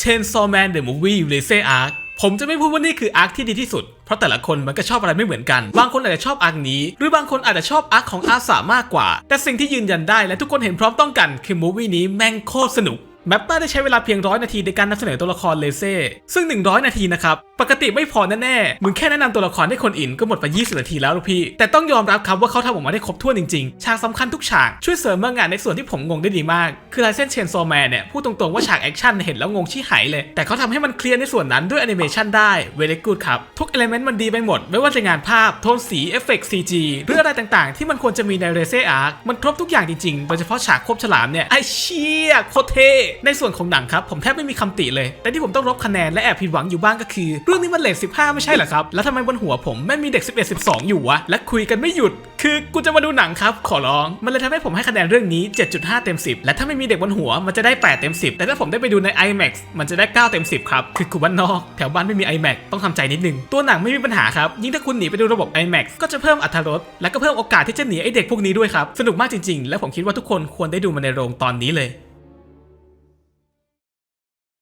Chainsaw Man The Movie r a c e Arc ผมจะไม่พูดว่านี่คืออาร์คที่ดีที่สุด เพราะแต่ละคนมันก็ชอบอะไรไม่เหมือนกัน บางคนอาจจะชอบอาร์คนี้ หรือบางคนอาจจะชอบอาร์คของอาสามากกว่า แต่สิ่งที่ยืนยันได้และทุกคนเห็นพร้อมต้องกันคือมูวี่นี้แม่งโคตรสนุก แมปเปอร์ได้ใช้เวลาเพียงร้อยนาทีในการนำเสนอตัวละครเลเซ่ซึ่ง 100 นาทีนะครับ ปกติไม่พอแน่ๆมึงแค่แนะนำตัวละครให้คนอินก็หมดไป 20 นาทีแล้วลูกพี่ แต่ต้องยอมรับครับว่าเขาทำออกมาได้ครบถ้วนจริงๆ ฉากสำคัญทุกฉากช่วยเสริมเมื่องานในส่วนที่ผมงงได้ดีมาก คือลายเส้นเชนโซแมนเนี่ยพูดตรงๆว่าฉากแอคชั่นเห็นแล้วงงชิหายเลย แต่เขาทำให้มันเคลียร์ในส่วนนั้นด้วยแอนิเมชันได้เวลกูดครับทุกเอลเมนต์มันดีไปหมด ไม่ว่าจะงานภาพโทนสีเอฟเฟกต์ CG หรืออะไรต่างๆ ที่มันควรจะมีในเรเซ่อาร์คมันครบทุกอย่างจริงๆโดยเฉพาะฉากควบฉลามเนี่ยไอเชี่ยโคตรเท่ในส่วนของหนังครับผมแทบไม่มีคำติเลย แต่ที่ผมต้องลบคะแนนและแอบผิดหวังอยู่บ้างก็คือ เรื่องนี้มันเลท15 ไม่ใช่เหรอครับ แล้วทำไมบนหัวผมแม่มีเด็ก 11 12 อยู่วะ และคุยกันไม่หยุด คือกูจะมาดูหนังครับ ขอร้อง มันเลยทำให้ผมให้คะแนนเรื่องนี้ 7.5 เต็ม 10 และถ้าไม่มีเด็กบนหัวมันจะได้ 8 เต็ม 10 แต่ถ้าผมได้ไปดูใน IMAX มันจะได้ 9 เต็ม 10 ครับ คือกูบ้านนอก แถวบ้านไม่มี IMAX ต้องทำใจนิดนึง ตัวหนังไม่มีปัญหาครับ ยิ่งถ้าคุณหนีไปดูระบบ IMAX ก็จะเพิ่มอรรถรสและก็เพิ่มโอกาสที่จะหนีไอเด็กพวกนี้ด้วยครับ สนุกมากจริง ๆ และผมคิดว่าทุกคนควรได้ดูมันในโรงตอนนี้เลย